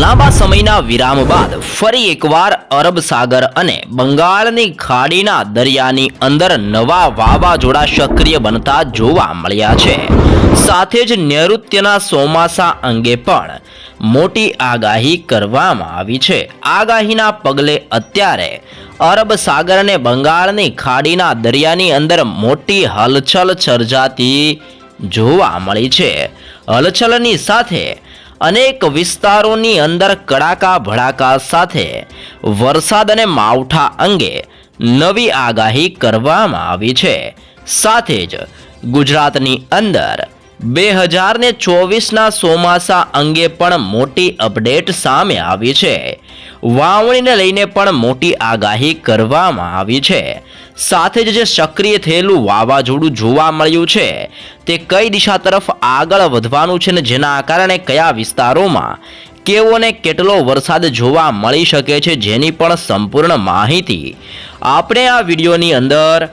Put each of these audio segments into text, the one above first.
લાંબા સમયના વિરામ બાદ ફરી એકવાર અરબ સાગર અને બંગાળની ખાડીના દરિયાની અંદર નવા વાવાઝોડા સક્રિય બનતા જોવા મળ્યા છે. સાથે જ નૈઋત્યના ચોમાસા અંગે પણ મોટી આગાહી કરવામાં આવી છે. આગાહીના પગલે અત્યારે અરબ સાગર અને બંગાળની ખાડીના દરિયાની અંદર મોટી હલચલ સર્જાતી જોવા મળી છે. હલચલની સાથે અનેક વિસ્તારોની અંદર કડાકા ભડાકા સાથે વરસાદ અને માવઠા અંગે નવી આગાહી કરવામાં આવી છે. સાથે જ ગુજરાતની અંદર બે હજાર ને ચોવીસના ચોમાસા અંગે પણ મોટી અપડેટ સામે આવી છે. વાવણીને લઈને પણ મોટી આગાહી કરવામાં આવી છે. સાથે જ જે સક્રિય થયેલું વાવાઝોડું જોવા મળ્યું છે, તે કઈ દિશા તરફ આગળ વધવાનું છે ને જેના કારણે કયા વિસ્તારોમાં કેવો ને કેટલો વરસાદ જોવા મળી શકે છે જેની પણ સંપૂર્ણ માહિતી આપણે આ વિડીયોની અંદર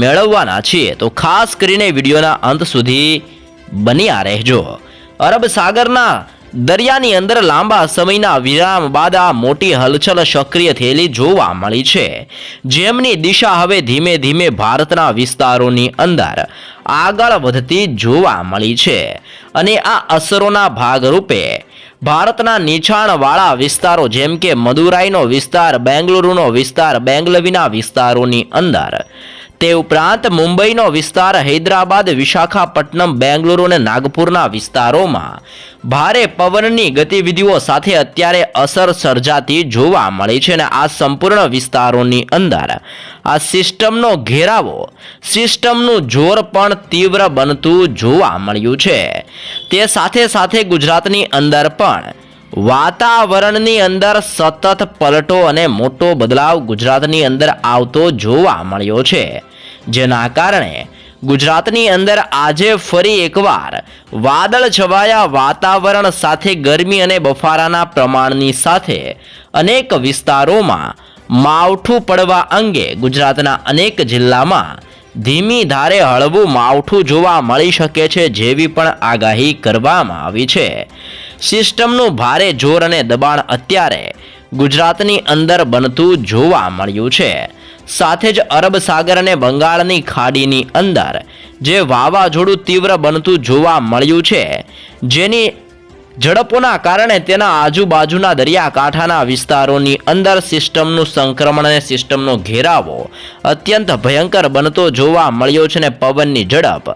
મેળવવાના છીએ. તો ખાસ કરીને વિડીયોના અંત સુધી બન્યા રહેજો. અરબ સાગરના દરિયાની અંદર લાંબા સમયના વિરામ બાદ આ મોટી હલચલ સક્રિય થયેલી જોવા મળી છે. જેમની દિશા હવે ધીમે ધીમે ભારતના વિસ્તારોની અંદર આગળ વધતી જોવા મળી છે અને આ અસરોના ભાગરૂપે ભારતના નીચાણવાળા વિસ્તારો જેમ કે મદુરાઈનો વિસ્તાર, બેંગલુરુનો વિસ્તાર, બેંગલવીના વિસ્તારોની અંદર તે ઉપરાંત મુંબઈનો વિસ્તાર હૈદરાબાદ, વિશાખાપટ્ટનમ, બેંગલુરુ અને નાગપુરના વિસ્તારોમાં ભારે પવનની ગતિવિધિઓ સાથે અત્યારે અસર સર્જાતી જોવા મળી છે અને આ સંપૂર્ણ વિસ્તારોની અંદર આ સિસ્ટમનો ઘેરાવો, સિસ્ટમનું જોર પણ તીવ્ર બનતું જોવા મળ્યું છે. તે સાથે સાથે ગુજરાતની અંદર પણ વાતાવરણની અંદર સતત પલટો અને મોટો બદલાવ ગુજરાતની અંદર આવતો જોવા મળ્યો છે. જેના કારણે ગુજરાતની અંદર આજે ફરી એકવાર વાદળ છવાયા વાતાવરણ સાથે ગરમી અને બફારાના પ્રમાણની સાથે અનેક વિસ્તારોમાં માવઠું પડવા અંગે ગુજરાતના અનેક જિલ્લામાં ધીમી ધારે હળવું માવઠું જોવા મળી શકે છે જેવી પણ આગાહી કરવામાં આવી છે. સિસ્ટમનું ભારે જોર અને દબાણ અત્યારે ગુજરાતની અંદર બનતું જોવા મળ્યું છે. સાથે જ અરબ સાગર અને બંગાળની ખાડીની અંદર જે વાવાઝોડું તીવ્ર બનતું જોવા મળ્યું છે, જેની ઝડપોના કારણે તેના આજુબાજુના દરિયાકાંઠાના વિસ્તારોની અંદર સિસ્ટમનું સંક્રમણ અને સિસ્ટમનો ઘેરાવો અત્યંત ભયંકર બનતો જોવા મળ્યો છે ને પવનની ઝડપ.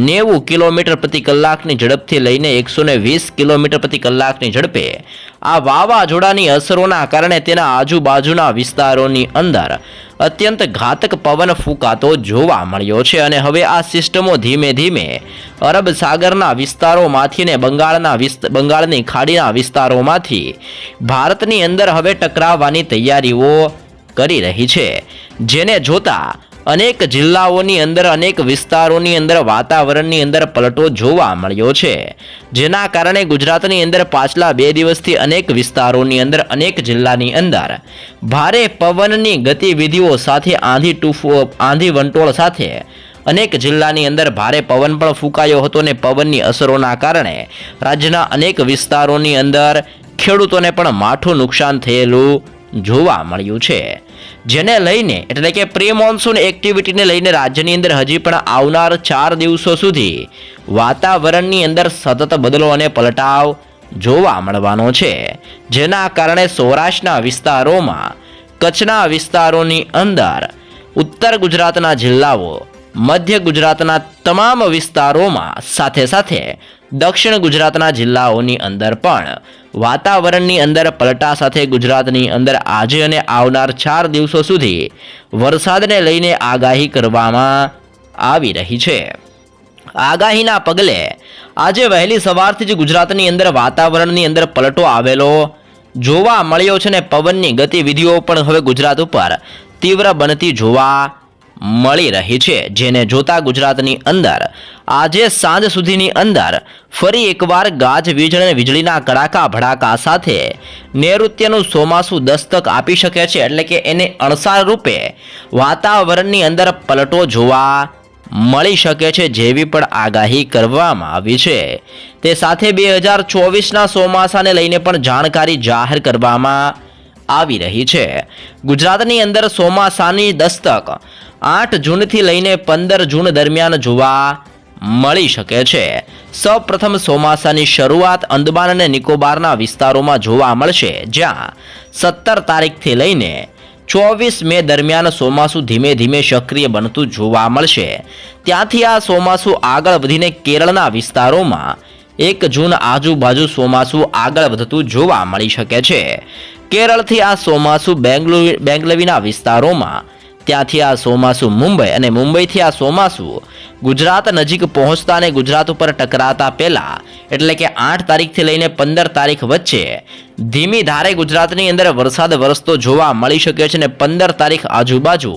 નેવું કિલોમીટર પ્રતિ કલાકની ઝડપથી લઈને એકસો વીસ કિલોમીટર પ્રતિ કલાકની ઝડપે આ વાવાઝોડાની અસરોના કારણે તેના આજુબાજુના વિસ્તારોની અંદર અત્યંત ઘાતક પવન ફૂંકાતો જોવા મળ્યો છે અને હવે આ સિસ્ટમો ધીમે ધીમે અરબ સાગરના વિસ્તારોમાંથી ને બંગાળના બંગાળની ખાડીના વિસ્તારોમાંથી ભારતની અંદર હવે ટકરાવવાની તૈયારીઓ કરી રહી છે. જેને જોતા અનેક જિલ્લાઓની અંદર, અનેક વિસ્તારોની અંદર, વાતાવરણની અંદર પલટો જોવા મળ્યો છે. જેના કારણે ગુજરાતની અંદર પાછલા બે દિવસથી અનેક વિસ્તારોની અંદર, અનેક જિલ્લાની અંદર ભારે પવનની ગતિવિધિઓ સાથે આંધી ટુફો, આંધી વંટોળ સાથે અનેક જિલ્લાની અંદર ભારે પવન પણ ફૂંકાયો હતો અને પવનની અસરોના કારણે રાજ્યના અનેક વિસ્તારોની અંદર ખેડૂતોને પણ માઠું નુકસાન થયેલું જોવા મળ્યું છે. જેને લઈને, એટલે કે પ્રી મોન્સૂન એક્ટિવિટીને લઈને રાજ્યની અંદર હજી પણ આવનાર ચાર દિવસો સુધી વાતાવરણની અંદર સતત બદલો અને પલટાવ જોવા મળવાનો છે. જેના કારણે સૌરાષ્ટ્રના વિસ્તારોમાં, કચ્છના વિસ્તારોની અંદર, ઉત્તર ગુજરાતના જિલ્લાઓ મધ્ય ગુજરાતના તમામ વિસ્તારોમાં સાથે સાથે દક્ષિણ ગુજરાતના જિલ્લાઓની અંદર પણ વાતાવરણની અંદર પલટા સાથે ગુજરાતની અંદર આજે અને આવનાર ચાર દિવસો સુધી વરસાદને લઈને આગાહી કરવામાં આવી રહી છે. આગાહીના પગલે આજે વહેલી સવારથી જ ગુજરાતની અંદર વાતાવરણની અંદર પલટો આવેલો જોવા મળ્યો છે ને પવનની ગતિવિધિઓ પણ હવે ગુજરાત ઉપર તીવ્ર બનતી જોવા મળી રહી છે, જેને જોતા ગુજરાતની અંદર આજે સાંજ સુધીની અંદર ફરી એકવાર ગાજવીજ અને વીજળીના કડાકા ભડાકા સાથે નૈઋત્યનું ચોમાસું દસ્તક આપી શકે છે, એટલે કે એને અણસાર રૂપે વાતાવરણની અંદર પલટો જોવા મળી શકે છે જેવી પણ આગાહી કરવામાં આવી છે. તે સાથે બે હજાર ચોવીસના ચોમાસાને લઈને પણ જાણકારી જાહેર કરવામાં આવી રહી છે. ગુજરાતની અંદર ચોમાસાની દસ્તક આઠ જૂનથી લઈને પંદર જૂન દરમિયાન જોવા મળી શકે છે. સૌપ્રથમ ચોમાસાની શરૂઆત અંદમાન અને નિકોબારના વિસ્તારોમાં જોવા મળશે, જ્યાં સત્તર તારીખથી લઈને ચોવીસ મે દરમિયાન ચોમાસું ધીમે ધીમે સક્રિય બનતું જોવા મળશે. ત્યાંથી આ ચોમાસું આગળ વધીને કેરળના વિસ્તારોમાં એક જૂન આજુબાજુ ચોમાસું આગળ વધતું જોવા મળી શકે છે. કેરળથી આ ચોમાસું બેંગલુરુ બેંગલવીના વિસ્તારોમાં. ત્યાંથી આ ચોમાસું મુંબઈ અને મુંબઈથી આ ચોમાસું ગુજરાત નજીક પહોંચતા અને ગુજરાત ઉપર ટકરાતા પહેલાં, એટલે કે આઠ તારીખથી લઈને પંદર તારીખ વચ્ચે, ધીમી ધારે ગુજરાતની અંદર વરસાદ વરસતો જોવા મળી શકે છે અને પંદર તારીખ આજુબાજુ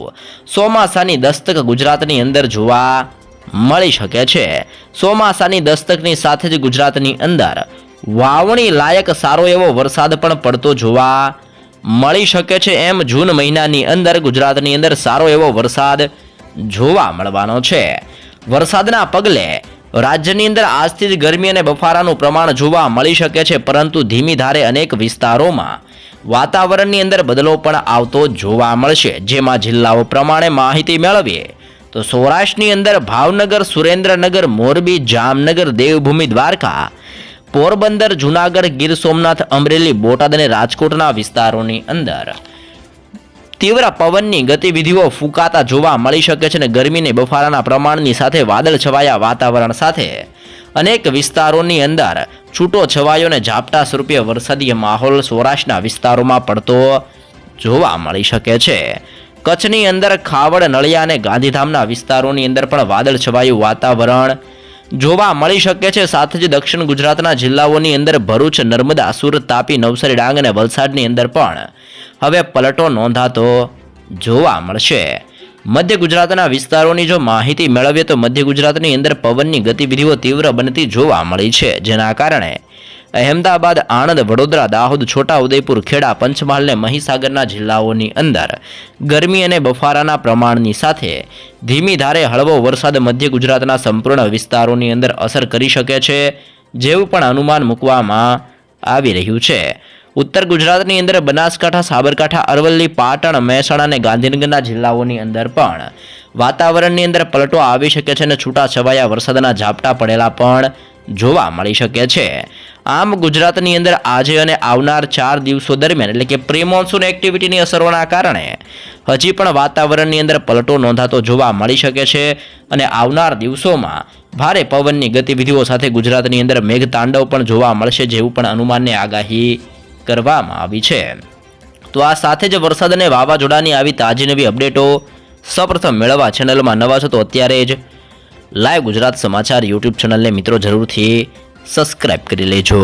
ચોમાસાની દસ્તક ગુજરાતની અંદર જોવા મળી શકે છે. ચોમાસાની દસ્તકની સાથે જ ગુજરાતની અંદર વાવણી લાયક સારો એવો વરસાદ પણ પડતો જોવા મળી શકે છે એમ જૂન મહિનાની અંદર ગુજરાતની અંદર સારો એવો વરસાદ જોવા મળવાનો છે. વરસાદના પગલે રાજ્યની અંદર આજથી જ ગરમી અને બફારાનું પ્રમાણ જોવા મળી શકે છે, પરંતુ ધીમી ધારે અનેક વિસ્તારોમાં વાતાવરણની અંદર બદલો પણ આવતો જોવા મળશે. જેમાં જિલ્લાઓ પ્રમાણે માહિતી મેળવીએ તો સૌરાષ્ટ્રની અંદર ભાવનગર, સુરેન્દ્રનગર, મોરબી, જામનગર, દેવભૂમિ, દ્વારકા પોરબંદર, જુનાગઢ, ગીર સોમનાથ, અમરેલી, બોટાદ અને રાજકોટના વિસ્તારોની અંદર. તીવ્ર પવનની ગતિવિધિઓ ફૂંકાતા જોવા મળી શકે છે અને ગરમીને બફારાના પ્રમાણની સાથે વાદળ છવાયા વાતાવરણ સાથે. અનેક વિસ્તારોની અંદર છૂટો છવાયો અને ઝાપટા સ્વરૂપે વરસાદી માહોલ સૌરાષ્ટ્રના વિસ્તારોમાં પડતો જોવા મળી શકે છે. કચ્છની અંદર ખાવડ, નળિયા અને ગાંધીધામના વિસ્તારોની અંદર પણ વાદળ છવાયું વાતાવરણ જોવા મળી શકે છે. સાથે જ દક્ષિણ ગુજરાતના જિલ્લાઓની અંદર ભરૂચ, નર્મદા, સુરત, તાપી, નવસારી, ડાંગ અને વલસાડની અંદર પણ હવે પલટો નોંધાતો જોવા મળશે. મધ્ય ગુજરાતના વિસ્તારોની જો માહિતી મેળવીએ તો મધ્ય ગુજરાતની અંદર પવનની ગતિવિધિઓ તીવ્ર બનતી જોવા મળી છે. જેના કારણે અહેમદાબાદ, આણંદ, વડોદરા, દાહોદ, છોટા ઉદયપુર, ખેડા પંચમહાલને મહીસાગરના જિલ્લાઓની અંદર ગરમી અને બફારાના પ્રમાણની સાથે ધીમી ધારે હળવો વરસાદ મધ્ય ગુજરાતના સંપૂર્ણ વિસ્તારોની અંદર અસર કરી શકે છે, જેવું પણ અનુમાન મૂકવામાં આવી રહ્યું છે. ઉત્તર ગુજરાતની અંદર બનાસકાંઠા, સાબરકાંઠા, અરવલ્લી, પાટણ, મહેસાણા અને ગાંધીનગરના જિલ્લાઓની અંદર પણ વાતાવરણની અંદર પલટો આવી શકે છે અને છૂટાછવાયા વરસાદના ઝાપટા પડેલા પણ જોવા મળી શકે છે. આમ ગુજરાતની અંદર આજે અને આવનાર ચાર દિવસો દરમિયાન, એટલે કે પ્રી મોન્સૂન એક્ટિવિટીની અસરોના કારણે, હજી પણ વાતાવરણની અંદર પલટો નોંધાતો જોવા મળી શકે છે અને આવનાર દિવસોમાં ભારે પવનની ગતિવિધિઓ સાથે ગુજરાતની અંદર મેઘતાંડવ પણ જોવા મળશે જેવું પણ અનુમાનની આગાહી કરવામાં આવી છે. તો આ સાથે જ વરસાદ અને વાવાઝોડાની આવી તાજી નવી અપડેટો સૌપ્રથમ મેળવવા ચેનલમાં નવા છો તો અત્યારે જ લાઈવ ગુજરાત સમાચાર યુટ્યુબ ચેનલને મિત્રો જરૂરથી સબસ્ક્રાઈબ કરી લેજો.